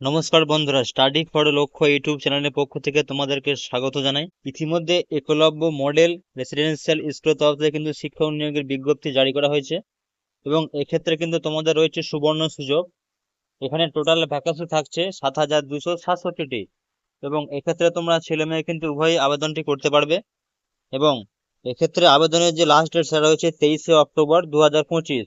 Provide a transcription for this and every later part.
নমস্কার বন্ধুরা study for লক্ষ্য ইউটিউব চ্যানেলের পক্ষ থেকে তোমাদেরকে স্বাগত জানাই। ইতিমধ্যে একলব্য মডেল রেসিডেন্সিয়াল স্কুলের তরফ থেকে কিন্তু শিক্ষক নিয়োগের বিজ্ঞপ্তি জারি করা হয়েছে এবং এক্ষেত্রে কিন্তু তোমাদের রয়েছে সুবর্ণ সুযোগ। এখানে টোটাল ভ্যাকান্সি থাকছে সাত হাজার দুশো সাতষট্টিটি এবং এক্ষেত্রে তোমরা ছেলে মেয়ে কিন্তু উভয়ই আবেদনটি করতে পারবে এবং এক্ষেত্রে আবেদনের যে লাস্ট ডেট সেটা রয়েছে তেইশে অক্টোবর দু হাজার পঁচিশ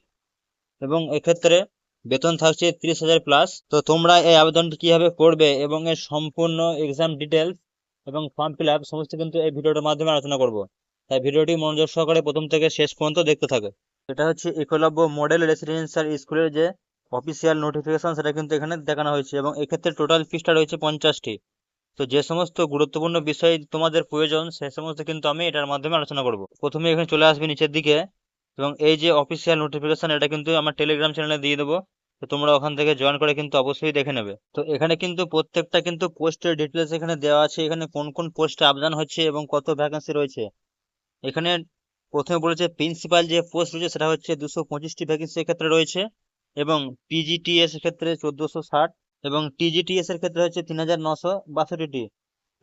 এবং এক্ষেত্রে বেতন থাকছে তিরিশ হাজার প্লাস তো তোমরা এই আবেদনটি কীভাবে করবে এবং এর সম্পূর্ণ এক্সাম ডিটেলস এবং ফর্ম ফিল আপ সমস্ত কিন্তু এই ভিডিওটার মাধ্যমে আলোচনা করব। তাই ভিডিওটি মনোযোগ সহকারে প্রথম থেকে শেষ পর্যন্ত দেখতে থাকে। এটা হচ্ছে একলব্য মডেল রেসিডেন্সিয়াল স্কুলের যে অফিসিয়াল নোটিফিকেশন সেটা কিন্তু এখানে দেখানো হয়েছে এবং এক্ষেত্রে টোটাল ফিসটা রয়েছে পঞ্চাশটি। তো যে সমস্ত গুরুত্বপূর্ণ বিষয় তোমাদের প্রয়োজন, সে সমস্ত কিন্তু আমি এটার মাধ্যমে আলোচনা করব। প্রথমে এখানে চলে আসবে নিচের দিকে। এবং এই যে অফিসিয়াল নোটিফিকেশন এটা কিন্তু আমার টেলিগ্রাম চ্যানেলে দিয়ে দেবো। তো তোমরা ওখান থেকে জয়েন করে কিন্তু অবশ্যই দেখে নেবে। তো এখানে কিন্তু প্রত্যেকটা কিন্তু পোস্টের ডিটেলস এখানে দেওয়া আছে। এখানে কোন কোন পোস্টে আবেদন হচ্ছে এবং কত ভ্যাকেন্সি রয়েছে। এখানে প্রথমে বলেছে প্রিন্সিপাল যে পোস্ট রয়েছে সেটা হচ্ছে দুশো পঁচিশটি ভ্যাকেন্সি এক্ষেত্রে রয়েছে এবং পিজিটিএস ক্ষেত্রে চোদ্দোশো ষাট এবং টিজিটিএস এর ক্ষেত্রে হচ্ছে তিন হাজার নশো বাষট্টিটি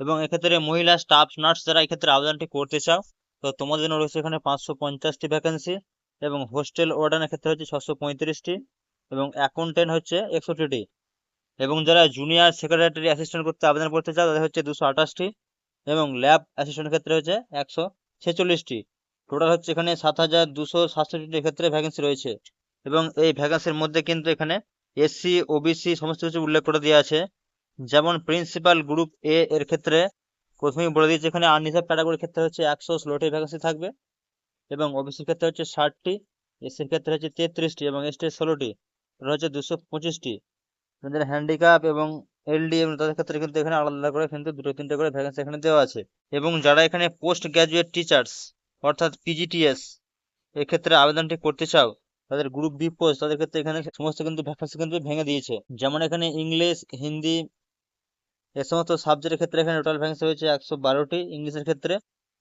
এবং এক্ষেত্রে মহিলা স্টাফ নার্স যারা এক্ষেত্রে আবেদনটি করতে চাও তো তোমাদের জন্য রয়েছে এখানে পাঁচশো পঞ্চাশটি ভ্যাকেন্সি এবং হোস্টেল ওয়ার্ডানের ক্ষেত্রে হচ্ছে ছশো পঁয়ত্রিশটি এবং অ্যাকাউন্টেন্ট হচ্ছে একষট্টিটি এবং যারা জুনিয়র সেক্রেটারি অ্যাসিস্ট্যান্ট করতে আবেদন করতে চাও তাদের হচ্ছে দুশো আঠাশটি এবং ল্যাব অ্যাসিস্ট্যান্টের ক্ষেত্রে হচ্ছে একশো ছেচল্লিশটি। টোটাল হচ্ছে এখানে সাত হাজার দুশো সাতষট্টির ক্ষেত্রে ভ্যাকেন্সি রয়েছে এবং এই ভ্যাকেন্সির মধ্যে কিন্তু এখানে এসসি ওবিসি সমস্ত কিছু উল্লেখ করে দেওয়া আছে। যেমন প্রিন্সিপাল গ্রুপ এ এর ক্ষেত্রে প্রথমেই বলে দিয়েছে, এখানে আনরিজার্ভ ক্যাটাগরির ক্ষেত্রে হচ্ছে একশো ষোলোটি ভ্যাকেন্সি থাকবে এবং ওবিসির ক্ষেত্রে হচ্ছে ষাটটি এসসির ক্ষেত্রে হচ্ছে তেত্রিশটি এবং এসটির ষোলোটি হচ্ছে দুশো পঁচিশটি। যাদের হ্যান্ডিক্যাপ এবং এলডি এবং তাদের ক্ষেত্রে কিন্তু এখানে আলাদা করে কিন্তু দুটো তিনটে করে ভ্যাকেন্সি এখানে দেওয়া আছে। এবং যারা এখানে পোস্ট গ্র্যাজুয়েট টিচার্স অর্থাৎ পিজিটিএস এক্ষেত্রে আবেদনটি করতে চাও, তাদের গ্রুপ বি পোস্ট তাদের ক্ষেত্রে এখানে সমস্ত কিন্তু ভ্যাকেন্সি কিন্তু ভেঙে দিয়েছে। যেমন এখানে ইংলিশ হিন্দি এ সমস্ত সাবজেক্টের ক্ষেত্রে এখানে টোটাল ভ্যাকেন্সি হয়েছে একশো বারোটি ইংলিশের ক্ষেত্রে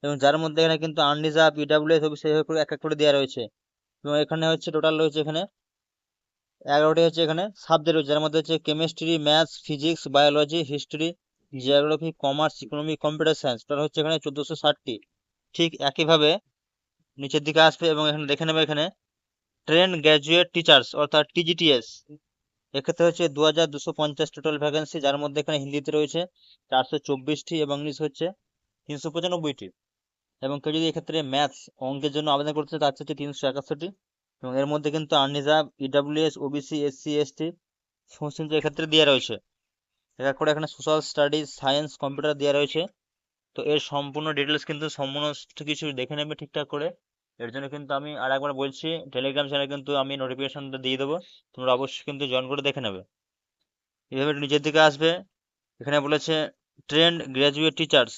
এবং যার মধ্যে এখানে কিন্তু আনরিজার্ভ ইডাব্লিউএস করে এক এক করে দেওয়া রয়েছে। এবং এখানে হচ্ছে টোটাল রয়েছে এখানে এগারোটি হচ্ছে এখানে সাবজেক্ট রয়েছে, যার মধ্যে হচ্ছে chemistry maths physics biology history geography commerce economy computer science total হচ্ছে এখানে চোদ্দোশো ষাটটি। ঠিক একইভাবে নিচের দিকে আসবে এবং এখানে দেখে নেবে এখানে ট্রেন গ্র্যাজুয়েট টিচার্স অর্থাৎ টিজিটিএস এক্ষেত্রে হচ্ছে দু হাজার দুশো পঞ্চাশ টোটাল ভ্যাকেন্সি যার মধ্যে এখানে হিন্দিতে রয়েছে চারশো চব্বিশটি এবং ইংলিশ হচ্ছে তিনশো পঁচানব্বইটি। এবং কেউ যদি এক্ষেত্রে ম্যাথস অঙ্কের জন্য আবেদন করতে তার হচ্ছে তিনশো একাশিটি। এবং এর মধ্যে কিন্তু unreserved EWS OBC SC ST সমস্ত কিন্তু এক্ষেত্রে দেওয়া রয়েছে। এক করে এখানে সোশ্যাল স্টাডিজ সায়েন্স কম্পিউটার দেওয়া রয়েছে। তো এর সম্পূর্ণ ডিটেলস কিন্তু সমস্ত কিছু দেখে নেবে ঠিকঠাক করে। এর জন্য কিন্তু আমি আর একবার বলছি টেলিগ্রাম চ্যানেলে কিন্তু আমি নোটিফিকেশনটা দিয়ে দেবো। তোমরা অবশ্যই কিন্তু জয়েন করে দেখে নেবে। এভাবে নিজের দিকে আসবে। এখানে বলেছে ট্রেন্ড গ্র্যাজুয়েট টিচার্স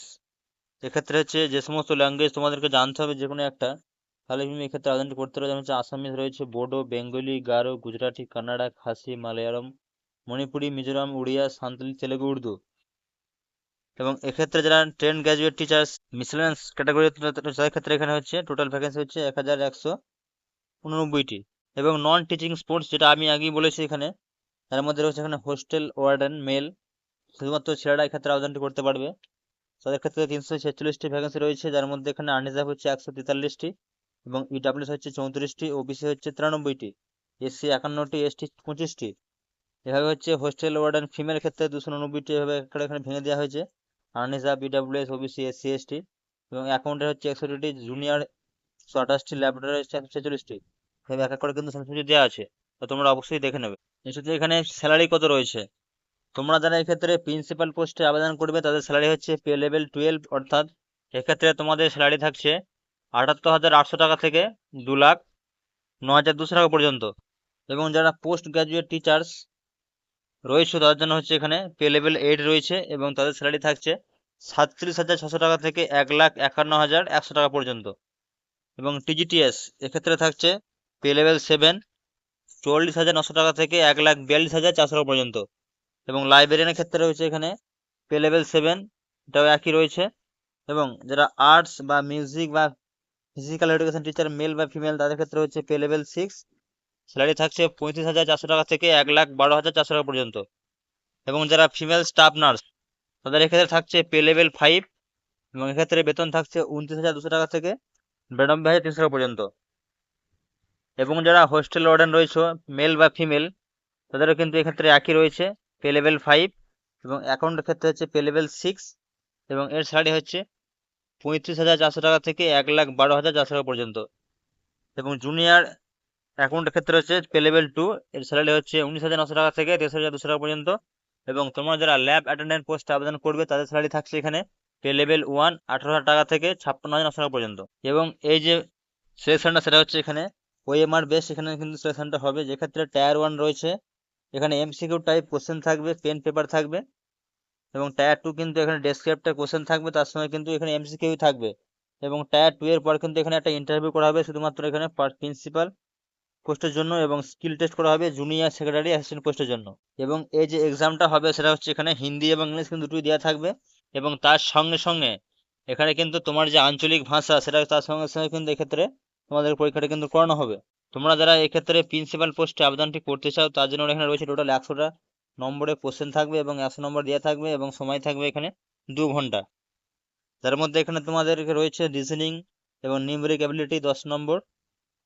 এক্ষেত্রে হচ্ছে যে সমস্ত ল্যাঙ্গুয়েজ তোমাদেরকে জানতে হবে যে কোনো একটা। তাহলে তুমি এক্ষেত্রে আবেদনটি করতে পারো যেমন হচ্ছে আসামিজ রয়েছে, বোডো, বেঙ্গলি, গারো, গুজরাটি কান্নাডা খাসি, মালয়ালম, মণিপুরি, মিজোরাম, উড়িয়া, সান্তালি, তেলেগু, উর্দু। এবং এক্ষেত্রে যারা trained graduate teachers miscellaneous category তাদের ক্ষেত্রে এখানে হচ্ছে টোটাল ভ্যাকেন্সি হচ্ছে এক হাজার একশো উননব্বইটি। এবং নন টিচিং স্পোর্টস যেটা আমি আগেই বলেছি এখানে, তার মধ্যে রয়েছে এখানে হোস্টেল ওয়ার্ডেন মেল শুধুমাত্র ছেলেরা এক্ষেত্রে আবেদনটি করতে পারবে। তাদের ক্ষেত্রে তিনশো ছেচল্লিশটি ভ্যাকেন্সি রয়েছে, যার মধ্যে এখানে আনরিজার্ভ হচ্ছে একশো তেতাল্লিশটি এবং ইডাব্লিউএস হচ্ছে চৌত্রিশটি ওবিসি হচ্ছে তিরানব্বইটি এসসি একান্নটি এসটি পঁচিশটি। এভাবে হচ্ছে হোস্টেল ওয়ার্ডেন ফিমেল ক্ষেত্রে দুশো উননব্বইটি এভাবে এখানে ভেঙে দেওয়া হয়েছে। Unreserved EWS OBC SC ST এবং অ্যাকাউন্টের হচ্ছে একষট্টিটি জুনিয়র একশো ল্যাবরেটরি হচ্ছে একশো ছেচল্লিশটি। এক এক করে কিন্তু সমস্ত দেওয়া আছে। তো তোমরা অবশ্যই দেখে নেবে। এছাড়া এখানে স্যালারি কত রয়েছে? তোমরা যারা এক্ষেত্রে প্রিন্সিপাল পোস্টে আবেদন করবে, তাদের স্যালারি হচ্ছে পে লেভেল টুয়েলভ অর্থাৎ এক্ষেত্রে তোমাদের স্যালারি থাকছে আটাত্তর হাজার আটশো টাকা থেকে দু লাখ ন হাজার দুশো টাকা পর্যন্ত। এবং যারা পোস্ট গ্রাজুয়েট টিচার্স রয়েছে তাদের জন্য হচ্ছে এখানে পে লেভেল এইট রয়েছে এবং তাদের স্যালারি থাকছে সাতত্রিশ হাজার ছশো টাকা থেকে এক লাখ একান্ন হাজার একশো টাকা পর্যন্ত। এবং টিজিটিএস এক্ষেত্রে থাকছে পে লেভেল সেভেন চল্লিশ হাজার নশো টাকা থেকে এক লাখ বিয়াল্লিশ হাজার চারশো টাকা পর্যন্ত। এবং লাইব্রেরিয়ানের ক্ষেত্রে রয়েছে এখানে পে লেভেল সেভেন এটাও একই রয়েছে। এবং যারা আর্টস বা মিউজিক বা ফিজিক্যাল এডুকেশন টিচার মেল বা ফিমেল তাদের ক্ষেত্রে হচ্ছে পে লেভেল সিক্স স্যালারি থাকছে পঁয়ত্রিশ হাজার চারশো টাকা থেকে এক লাখ বারো হাজার চারশো টাকা পর্যন্ত। এবং যারা ফিমেল স্টাফ নার্স তাদের এক্ষেত্রে থাকছে পে লেভেল ফাইভ এবং এক্ষেত্রে বেতন থাকছে উনত্রিশ হাজার দুশো টাকা থেকে বিরানব্বই হাজার তিনশো টাকা পর্যন্ত। এবং যারা হোস্টেল ওয়ার্ডেন রয়েছে মেল বা ফিমেল তাদেরও কিন্তু এক্ষেত্রে একই রয়েছে পে লেভেল ফাইভ এবং অ্যাকাউন্টের ক্ষেত্রে হচ্ছে পে লেভেল সিক্স এবং এর স্যালারি হচ্ছে পঁয়ত্রিশ হাজার চারশো টাকা থেকে এক লাখ বারো হাজার চারশো টাকা পর্যন্ত। এবং জুনিয়র অ্যাকাউন্টের ক্ষেত্রে হচ্ছে পে লেভেল টু এর স্যালারি হচ্ছে উনিশ হাজার নশো টাকা থেকে তেইশ হাজার দুশো টাকা পর্যন্ত। এবং তোমরা যারা ল্যাব অ্যাটেন্ডেন্ট পোস্টে আবেদন করবে, তাদের স্যালারি থাকছে এখানে পে লেভেল ওয়ান আঠারো হাজার টাকা থেকে ছাপ্পান্ন হাজার নশো টাকা পর্যন্ত। এবং এই যে সিলেকশনটা সেটা হচ্ছে এখানে ওএমআর বেস এখানে কিন্তু সিলেকশনটা হবে। যেক্ষেত্রে টায়ার ওয়ান রয়েছে, এখানে এমসিকিউ টাইপ কোশ্চেন থাকবে পেন পেপার থাকবে। এবং টায়ার টু কিন্তু এখানে ডেসক্রিপ্টার কোশ্চেন থাকবে, তার সঙ্গে কিন্তু এখানে এমসিকিউ থাকবে। এবং টায়ার টু এর পর কিন্তু এখানে একটা ইন্টারভিউ করা হবে, শুধুমাত্র এখানে প্রিন্সিপাল পোস্টের জন্য এবং স্কিল টেস্ট করা হবে জুনিয়র সেক্রেটারি অ্যাসিস্ট্যান্ট পোস্টের জন্য। এবং এই যে এক্সামটা হবে সেটা হচ্ছে এখানে হিন্দি এবং ইংলিশ কিন্তু দুটোই দেওয়া থাকবে। এবং তার সঙ্গে সঙ্গে এখানে কিন্তু তোমার যে আঞ্চলিক ভাষা সেটা তার সঙ্গে সঙ্গে কিন্তু এক্ষেত্রে তোমাদের পরীক্ষাটা কিন্তু করানো হবে। তোমরা যারা এক্ষেত্রে প্রিন্সিপাল পোস্টে আবেদনটি করতে চাও, তার জন্য এখানে রয়েছে টোটাল একশোটা নম্বরে কোশ্চেন থাকবে এবং একশো নম্বর দেওয়া থাকবে এবং সময় থাকবে এখানে দু ঘণ্টা। তার মধ্যে এখানে তোমাদের রয়েছে রিজনিং এবং নিউমেরিক অ্যাবিলিটি দশ নম্বর।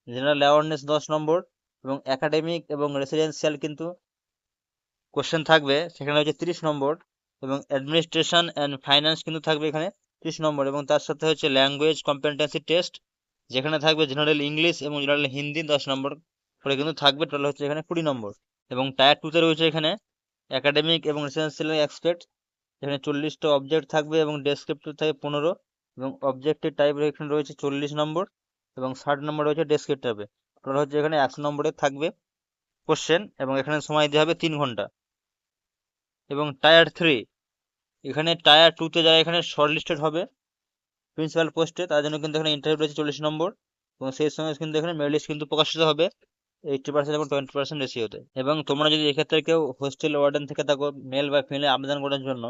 জেনারেল অ্যাওয়ারনেস দশ নম্বর এবং একাডেমিক এবং রেসিডেন্সিয়াল কিন্তু কোশ্চেন থাকবে। সেখানে হচ্ছে তিরিশ নম্বর এবং অ্যাডমিনিস্ট্রেশন অ্যান্ড ফাইন্যান্স কিন্তু থাকবে এখানে তিরিশ নম্বর এবং তার সাথে হচ্ছে ল্যাঙ্গুয়েজ কম্পিটেন্সি টেস্ট যেখানে থাকবে জেনারেল ইংলিশ এবং জেনারেল হিন্দি দশ নম্বর করে কিন্তু থাকবে। টোটাল হচ্ছে এখানে কুড়ি নম্বর এবং টায়ার টুতে রয়েছে এখানে একাডেমিক এবং রেসিডেন্সিয়াল এক্সপেক্ট এখানে চল্লিশটা অবজেক্ট থাকবে এবং ডেসক্রিপ্টিভ থাকে পনেরো এবং অবজেক্টিভ টাইপ এখানে রয়েছে চল্লিশ নম্বর। এবং ষাট নম্বর রয়েছে ডেসক্রিপ্টিভে টোটাল হচ্ছে এখানে একশো নম্বরে থাকবে কোশ্চেন এবং এখানে সময় দেওয়া হবে তিন ঘণ্টা। এবং টায়ার থ্রি এখানে টায়ার টুতে যারা এখানে শর্টলিস্টেড হবে প্রিন্সিপাল পোস্টে তার জন্য কিন্তু এখানে ইন্টারভিউ রয়েছে চল্লিশ নম্বর। এবং সেই সঙ্গে কিন্তু এখানে মেরিট লিস্ট কিন্তু প্রকাশিত হবে এইটটি পার্সেন্ট এবং টোয়েন্টি পার্সেন্ট রেশিওতে এবং তোমরা যদি এক্ষেত্রে কেউ হোস্টেল ওয়ার্ডেন থেকে থাকো মেল বা ফিমেলে আবেদন করার জন্য,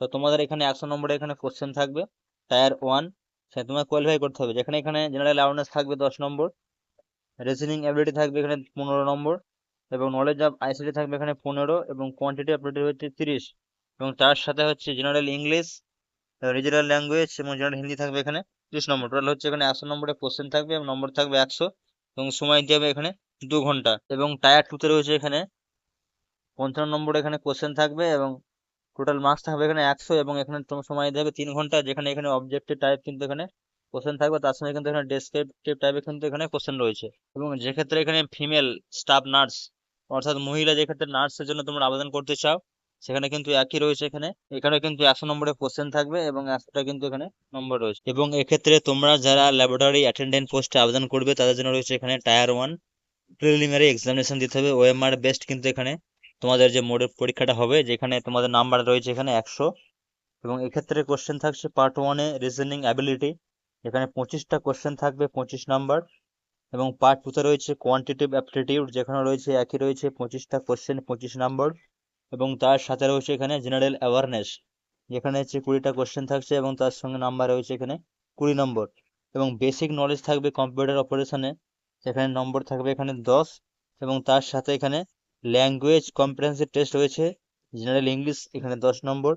তো তোমাদের এখানে একশো নম্বরে এখানে কোশ্চেন থাকবে। টায়ার ওয়ান সে তোমার কোয়ালিফাই করতে হবে। যেখানে এখানে জেনারেল অ্যাওয়ারনেস থাকবে দশ নম্বর রিজনিং অ্যাবিলিটি থাকবে এখানে পনেরো নম্বর, এবং নলেজ অফ আইসিটি থাকবে এখানে পনেরো, এবং কোয়ান্টিটি অ্যাবিলিটি হচ্ছে তিরিশ, এবং তার সাথে হচ্ছে জেনারেল ইংলিশ রিজনাল ল্যাঙ্গুয়েজ এবং জেনারেল হিন্দি থাকবে এখানে তিরিশ নম্বর। টোটাল হচ্ছে এখানে একশো নম্বরে কোশ্চেন থাকবে, এবং নম্বর থাকবে একশো, এবং সময় দিয়ে হবে এখানে দু ঘণ্টা। এবং টায়ার টুতে রয়েছে এখানে পঞ্চান্ন নম্বর এখানে কোশ্চেন থাকবে, এবং টোটাল মার্কস থাকবে এখানে একশো এবং এখানে তোমার সময় দেবে তিন ঘণ্টা, যেখানে এখানে অবজেক্টিভ টাইপ কিন্তু এখানে কোশ্চেন থাকবে, তার সঙ্গে কিন্তু এখানে ডেসক্রিপটিভ টাইপের কিন্তু এখানে কোশ্চেন রয়েছে। এবং যে ক্ষেত্রে এখানে ফিমেল স্টাফ নার্স অর্থাৎ মহিলা যে ক্ষেত্রে নার্সের জন্য তোমরা আবেদন করতে চাও, সেখানে কিন্তু একই রয়েছে এখানে। এখানে কিন্তু একশো নম্বরের কোশ্চেন থাকবে এবং একশোটা কিন্তু এখানে নম্বর রয়েছে। এবং এক্ষেত্রে তোমরা যারা ল্যাবরেটরি অ্যাটেন্ডেন্ট পোস্টে আবেদন করবে, তাদের জন্য রয়েছে এখানে টায়ার ওয়ান প্রিলিমিনারি এক্সামিনেশন দিতে হবে। ওএমআর বেস্ট কিন্তু এখানে তোমাদের যে মোডের পরীক্ষাটা হবে, যেখানে তোমাদের নাম্বার রয়েছে এখানে একশো, এবং এক্ষেত্রে কোশ্চেন থাকছে পার্ট ওয়ানে রিজনিং অ্যাবিলিটি এখানে পঁচিশটা কোশ্চেন থাকবে, পঁচিশ নাম্বার, এবং পার্ট টুতে রয়েছে কোয়ান্টিটিভ অ্যাপটিটিউড যেখানে রয়েছে, একই রয়েছে, পঁচিশটা কোশ্চেন পঁচিশ নাম্বার, এবং তার সাথে রয়েছে এখানে জেনারেল অ্যাওয়ারনেস যেখানে হচ্ছে কুড়িটা কোশ্চেন থাকছে, এবং তার সঙ্গে নাম্বার রয়েছে এখানে কুড়ি নম্বর, এবং বেসিক নলেজ থাকবে কম্পিউটার অপারেশনে সেখানে নম্বর থাকবে এখানে দশ, এবং তার সাথে এখানে ল্যাঙ্গুয়েজ কম্পিটেন্সি টেস্ট রয়েছে জেনারেল ইংলিশ এখানে দশ নম্বর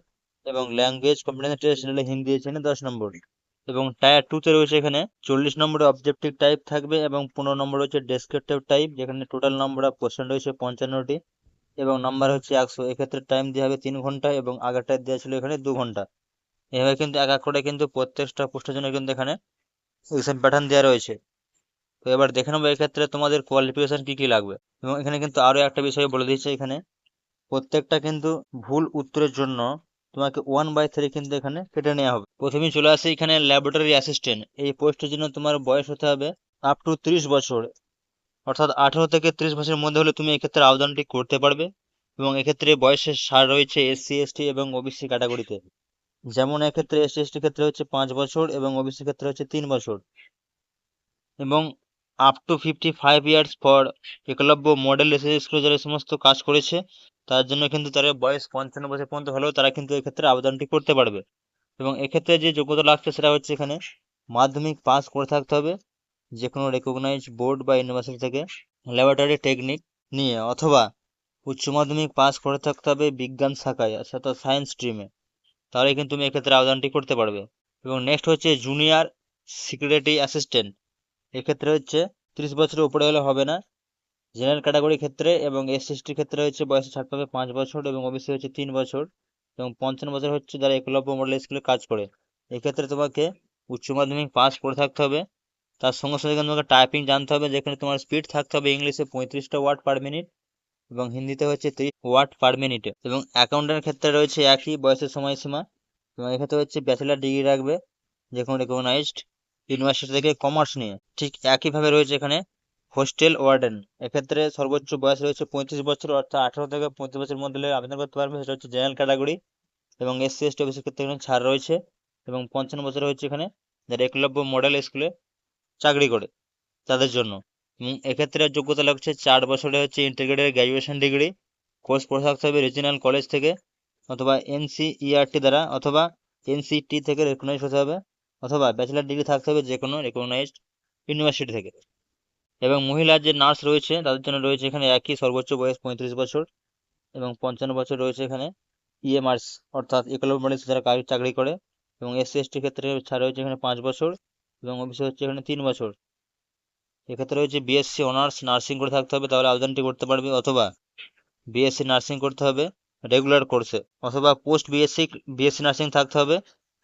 এবং language competency test general Hindi এখানে দশ নম্বর এবং টায়ার টুতে রয়েছে এখানে চল্লিশ নম্বরে অবজেক্টিভ টাইপ থাকবে এবং পনেরো নম্বর রয়েছে ডেসক্রিপটিভ টাইপ যেখানে টোটাল নম্বর অফ কোশ্চেন রয়েছে পঞ্চান্নটি এবং নাম্বার হচ্ছে একশো। এক্ষেত্রে টাইম দেওয়া হবে তিন ঘণ্টা এবং আগেরটায় দেওয়া ছিল এখানে দু ঘণ্টা। এভাবে কিন্তু এক এক করে কিন্তু প্রত্যেকটা পোস্টের জন্য কিন্তু এখানে এক্সাম প্যাটার্ন দেওয়া রয়েছে। তো এবার দেখে নেব এক্ষেত্রে তোমাদের কোয়ালিফিকেশন কী কী লাগবে। এবং এখানে কিন্তু আরও একটা বিষয় বলে দিয়েছে এখানে। প্রত্যেকটা কিন্তু ভুল উত্তরের জন্য তোমাকে ওয়ান বাই থ্রি কিন্তু এখানে কেটে নেওয়া হবে। প্রথমেই চলে আসে এখানে ল্যাবরেটরি অ্যাসিস্ট্যান্ট এই পোস্টের জন্য তোমার বয়স হতে হবে আপ টু ত্রিশ বছর। অর্থাৎ আঠেরো থেকে ত্রিশ বছরের মধ্যে হলে তুমি এক্ষেত্রে আবেদনটি করতে পারবে। এবং এক্ষেত্রে বয়সের সার রয়েছে এসসি এসটি এবং ওবিসি ক্যাটাগরিতে যেমন এক্ষেত্রে এসসি এসটি ক্ষেত্রে হচ্ছে পাঁচ বছর এবং ওবিসি ক্ষেত্রে হচ্ছে তিন বছর। এবং up to fifty five years পর একলব্য মডেল রেসিডেন্স স্কুলে যারা সমস্ত কাজ করেছে, তার জন্য কিন্তু তারা বয়স পঞ্চান্ন বছর পর্যন্ত হলেও তারা কিন্তু এক্ষেত্রে আবেদনটি করতে পারবে। এবং এক্ষেত্রে যে যোগ্যতা লাগছে সেটা হচ্ছে এখানে মাধ্যমিক পাস করে থাকতে হবে যে কোনো রেকগনাইজ বোর্ড বা ইউনিভার্সিটি থেকে ল্যাবরেটরি টেকনিক নিয়ে, অথবা উচ্চ মাধ্যমিক পাস করে থাকতে হবে বিজ্ঞান শাখায়, অর্থাৎ সায়েন্স স্ট্রিমে তাহলে কিন্তু তুমি এক্ষেত্রে আবেদনটি করতে পারবে। এবং নেক্সট হচ্ছে জুনিয়র সিকিউরিটি অ্যাসিস্ট্যান্ট এক্ষেত্রে হচ্ছে ত্রিশ বছরের উপরে হলে হবে না। জেনারেল ক্যাটাগরির ক্ষেত্রে এবং এস এসটির ক্ষেত্রে হচ্ছে বয়স ছাড় পাবে পাঁচ বছর এবং ওবিসি হচ্ছে তিন বছর এবং পঞ্চান্ন বছর হচ্ছে যারা একলব্য মডেল স্কুলে কাজ করে। এক্ষেত্রে তোমাকে উচ্চ মাধ্যমিক পাস করে থাকতে হবে। তার সঙ্গে সঙ্গে তোমাকে টাইপিং জানতে হবে যেখানে তোমার স্পিড থাকতে হবে ইংলিশে পঁয়ত্রিশটা ওয়ার্ড পার মিনিট এবং হিন্দিতে হচ্ছে তিরিশ ওয়ার্ড পার মিনিটে এবং অ্যাকাউন্টের ক্ষেত্রে রয়েছে একই বয়সের সময়সীমা এবং এক্ষেত্রে হচ্ছে ব্যাচেলার ডিগ্রি রাখবে, যে কোনো রেকগনাইজড ইউনিভার্সিটি থেকে কমার্স নিয়ে। ঠিক একইভাবে রয়েছে এখানে হোস্টেল ওয়ার্ডেন। এক্ষেত্রে সর্বোচ্চ বয়স রয়েছে পঁয়ত্রিশ বছর, অর্থাৎ আঠারো থেকে পঁয়ত্রিশ বছরের মধ্যে আবেদন করতে পারবে। সেটা হচ্ছে জেনারেল ক্যাটাগরি এবং এসসি এসটি অফিসের ক্ষেত্রে এখানে ছাড় রয়েছে এবং পঞ্চান্ন বছর হচ্ছে এখানে যারা একলব্য মডেল স্কুলে চাকরি করে তাদের জন্য। এবং এক্ষেত্রে যোগ্যতা লাগছে চার বছরে হচ্ছে ইন্টিগ্রেটেড গ্র্যাজুয়েশন ডিগ্রি, কোর্স করে থাকতে হবে রিজিনাল কলেজ থেকে অথবা এনসিইআরটি দ্বারা অথবা এনসিটি থেকে রেকগনাইজ হতে হবে। অথবা ব্যাচেলার ডিগ্রি থাকতে হবে যে কোনো রেকগনাইজড ইউনিভার্সিটি থেকে। এবং মহিলা যে নার্স রয়েছে, তাদের জন্য রয়েছে এখানে একই সর্বোচ্চ বয়স পঁয়ত্রিশ বছর এবং পঞ্চান্ন বছর রয়েছে এখানে ইএমআরস অর্থাৎ একলব্য মডেল যারা চাকরি করে। এবং এসসি এসটি ক্ষেত্রে ছাড় রয়েছে এখানে পাঁচ বছর এবং ওবিসি হচ্ছে এখানে তিন বছর। এক্ষেত্রে রয়েছে বিএসসি অনার্স নার্সিং করে থাকতে হবে, তাহলে আবেদনটি করতে পারবে। অথবা বিএসসি নার্সিং করতে হবে রেগুলার কোর্সে অথবা পোস্ট বিএসসি বিএসসি নার্সিং থাকতে হবে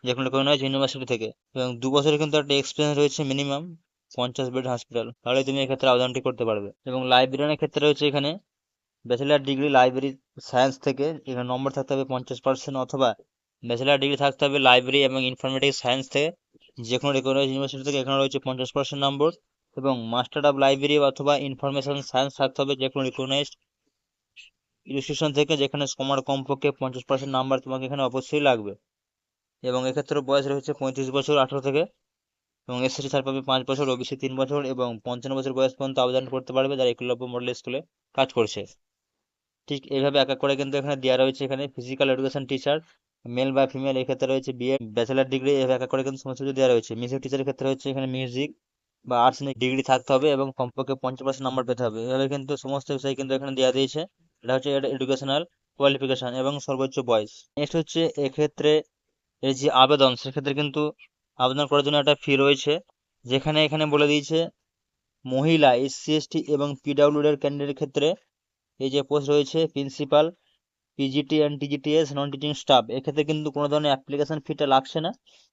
যে কোনো রেকগনাইজ ইউনিভার্সিটি থেকে। এবং দু বছরের কিন্তু একটা এক্সপিরিয়েন্স রয়েছে মিনিমাম পঞ্চাশ বেড হসপিটাল তাহলে তুমি এক্ষেত্রে আবেদনটি করতে পারবে। এবং লাইব্রেরিয়ানের ক্ষেত্রে রয়েছে এখানে ব্যাচেলার ডিগ্রি লাইব্রেরি সায়েন্স থেকে। এখানে নম্বর থাকতে হবে পঞ্চাশ পার্সেন্ট অথবা ব্যাচেলার ডিগ্রি থাকতে হবে লাইব্রেরি এবং ইনফরমেটিক্স সায়েন্স থেকে। যে কোনো রেকগনাইজ ইউনিভার্সিটি থেকে এখানে রয়েছে পঞ্চাশ পার্সেন্ট নম্বর এবং মাস্টার অফ লাইব্রেরি অথবা ইনফরমেশন সায়েন্স থাকতে হবে যে কোনো রিকগনাইজড ইনস্টিটিউশন থেকে, যেখানে সমার কমপক্ষে পঞ্চাশ পার্সেন্ট নাম্বার তোমাকে এখানে অবশ্যই লাগবে। এবং এক্ষেত্রে বয়স রয়েছে পঁয়ত্রিশ বছর, আঠারো থেকে, এবং এসএসসি ছাড় পাবে পাঁচ বছর, ওবিসি তিন বছর, এবং পঞ্চান্ন বছর বয়স পর্যন্ত আবেদন করতে পারবে যারা একলব্য মডেল স্কুলে কাজ করছে। ঠিক এইভাবে এক এক করে কিন্তু এখানে দেওয়া রয়েছে এখানে ফিজিক্যাল এডুকেশন টিচার মেল বা ফিমেল এক্ষেত্রে রয়েছে বিএ ব্যাচেলার ডিগ্রি এভাবে এক এক করে কিন্তু সমস্ত কিছু দেওয়া রয়েছে। মিউজিক টিচারের ক্ষেত্রে হচ্ছে এখানে মিউজিক বা আর্টস নিয়ে ডিগ্রি থাকতে হবে এবং কমপক্ষে পঞ্চাশ পার্সেন্ট নাম্বার পেতে হবে। এভাবে কিন্তু সমস্ত বিষয় কিন্তু এখানে দেওয়া দিয়েছে এটা হচ্ছে এডুকেশনাল কোয়ালিফিকেশন এবং সর্বোচ্চ বয়স। নেক্সট হচ্ছে এক্ষেত্রে এই যে আবেদন, সেক্ষেত্রে কিন্তু আবেদন করার জন্য একটা ফি রয়েছে। যেখানে এখানে বলে দিয়েছে, মহিলা এসসি এসটি এবং পিডাব্লিউড এর ক্যান্ডিডেটের ক্ষেত্রে এই যে পোস্ট রয়েছে principal PGT and TGTs non teaching staff এক্ষেত্রে কিন্তু কোনো ধরনের অ্যাপ্লিকেশান ফিটা লাগছে না।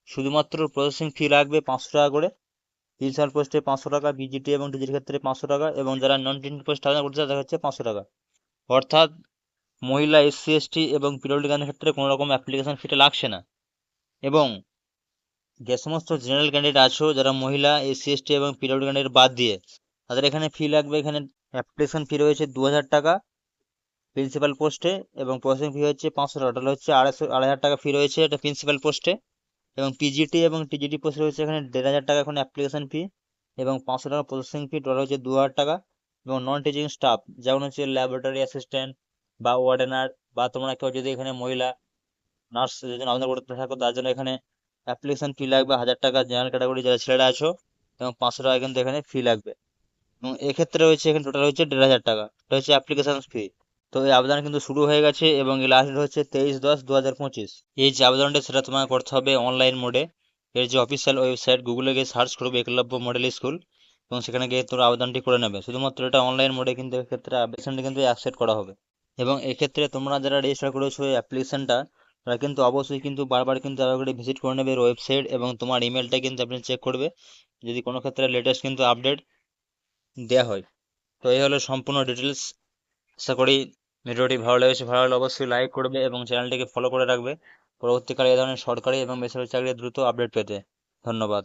শুধুমাত্র প্রসেসিং ফি লাগবে পাঁচশো টাকা করে। প্রিন্সিপাল পোস্টে পাঁচশো টাকা পিজিটি এবং টিজির ক্ষেত্রে পাঁচশো টাকা এবং যারা নন টিচিং পোস্ট আবেদন করছে তাদের হচ্ছে পাঁচশো টাকা। অর্থাৎ মহিলা এসসি এসটি এবং পিডব্লিউডি ক্ষেত্রে কোনো রকম অ্যাপ্লিকেশান ফিটা লাগছে না। এবং যে সমস্ত জেনারেল ক্যান্ডিডেট আছো, যারা মহিলা এসসি এসটি এবং পিডব্লিউডি ক্যান্ডিডেট বাদ দিয়ে, তাদের এখানে ফি লাগবে, এখানে অ্যাপ্লিকেশন ফি রয়েছে দু হাজার টাকা প্রিন্সিপাল পোস্টে এবং প্রসেসিং ফি হচ্ছে পাঁচশো টাকা। টোটাল হচ্ছে আড়াইশো আড়াই হাজার টাকা ফি রয়েছে এটা প্রিন্সিপাল পোস্টে এবং পিজিটি এবং টিজিটি পোস্টে রয়েছে এখানে দেড় হাজার টাকা এখন অ্যাপ্লিকেশন ফি এবং পাঁচশো টাকা প্রসেসিং ফি টোটাল হচ্ছে দু হাজার টাকা এবং নন টিচিং স্টাফ যেমন হচ্ছে ল্যাবরেটরি অ্যাসিস্ট্যান্ট বা ওয়ার্ডেনার বা তোমরা কেউ যদি এখানে মহিলা নার্স যদি আবেদন করতে থাকো তার জন্য এখানে অ্যাপ্লিকেশন ফি লাগবে হাজার টাকা জেনারেল ক্যাটাগরি যারা ছেলেরা আছো, এবং পাঁচশো টাকা কিন্তু এখানে ফি লাগবে। এবং এক্ষেত্রে রয়েছে, এখানে টোটাল হচ্ছে দেড় হাজার টাকা, এটা হচ্ছে অ্যাপ্লিকেশন ফি তো এই আবেদন কিন্তু শুরু হয়ে গেছে, এবং এই লাস্ট হচ্ছে তেইশ দশ দু হাজার পঁচিশ। এই যে আবেদনটা, সেটা তোমাকে করতে হবে অনলাইন মোডে এর যে অফিসিয়াল ওয়েবসাইট গুগলে গিয়ে সার্চ করবে একলব্য মডেল স্কুল এবং সেখানে গিয়ে তোমরা আবেদনটি করে নেবে। শুধুমাত্র এটা অনলাইন মোডে কিন্তু এক্ষেত্রে অ্যাপ্লিকেশনটি কিন্তু অ্যাকসেপ্ট করা হবে। এবং এক্ষেত্রে তোমরা যারা রেজিস্টার করেছ এই অ্যাপ্লিকেশনটা তারা কিন্তু অবশ্যই কিন্তু বারবার কিন্তু করে ভিজিট করে নেবে ওয়েবসাইট এবং তোমার ইমেলটা কিন্তু আপনি চেক করবে। যদি কোনো ক্ষেত্রে লেটেস্ট কিন্তু আপডেট দেওয়া হয়। তো এই হলো সম্পূর্ণ ডিটেলস আশা করি ভিডিওটি ভালো লেগেছে। ভালো লাগলে অবশ্যই লাইক করবে এবং চ্যানেলটিকে ফলো করে রাখবে। পরবর্তীকালে এ ধরনের সরকারি এবং বেসরকারি চাকরির দ্রুত আপডেট পেতে। ধন্যবাদ।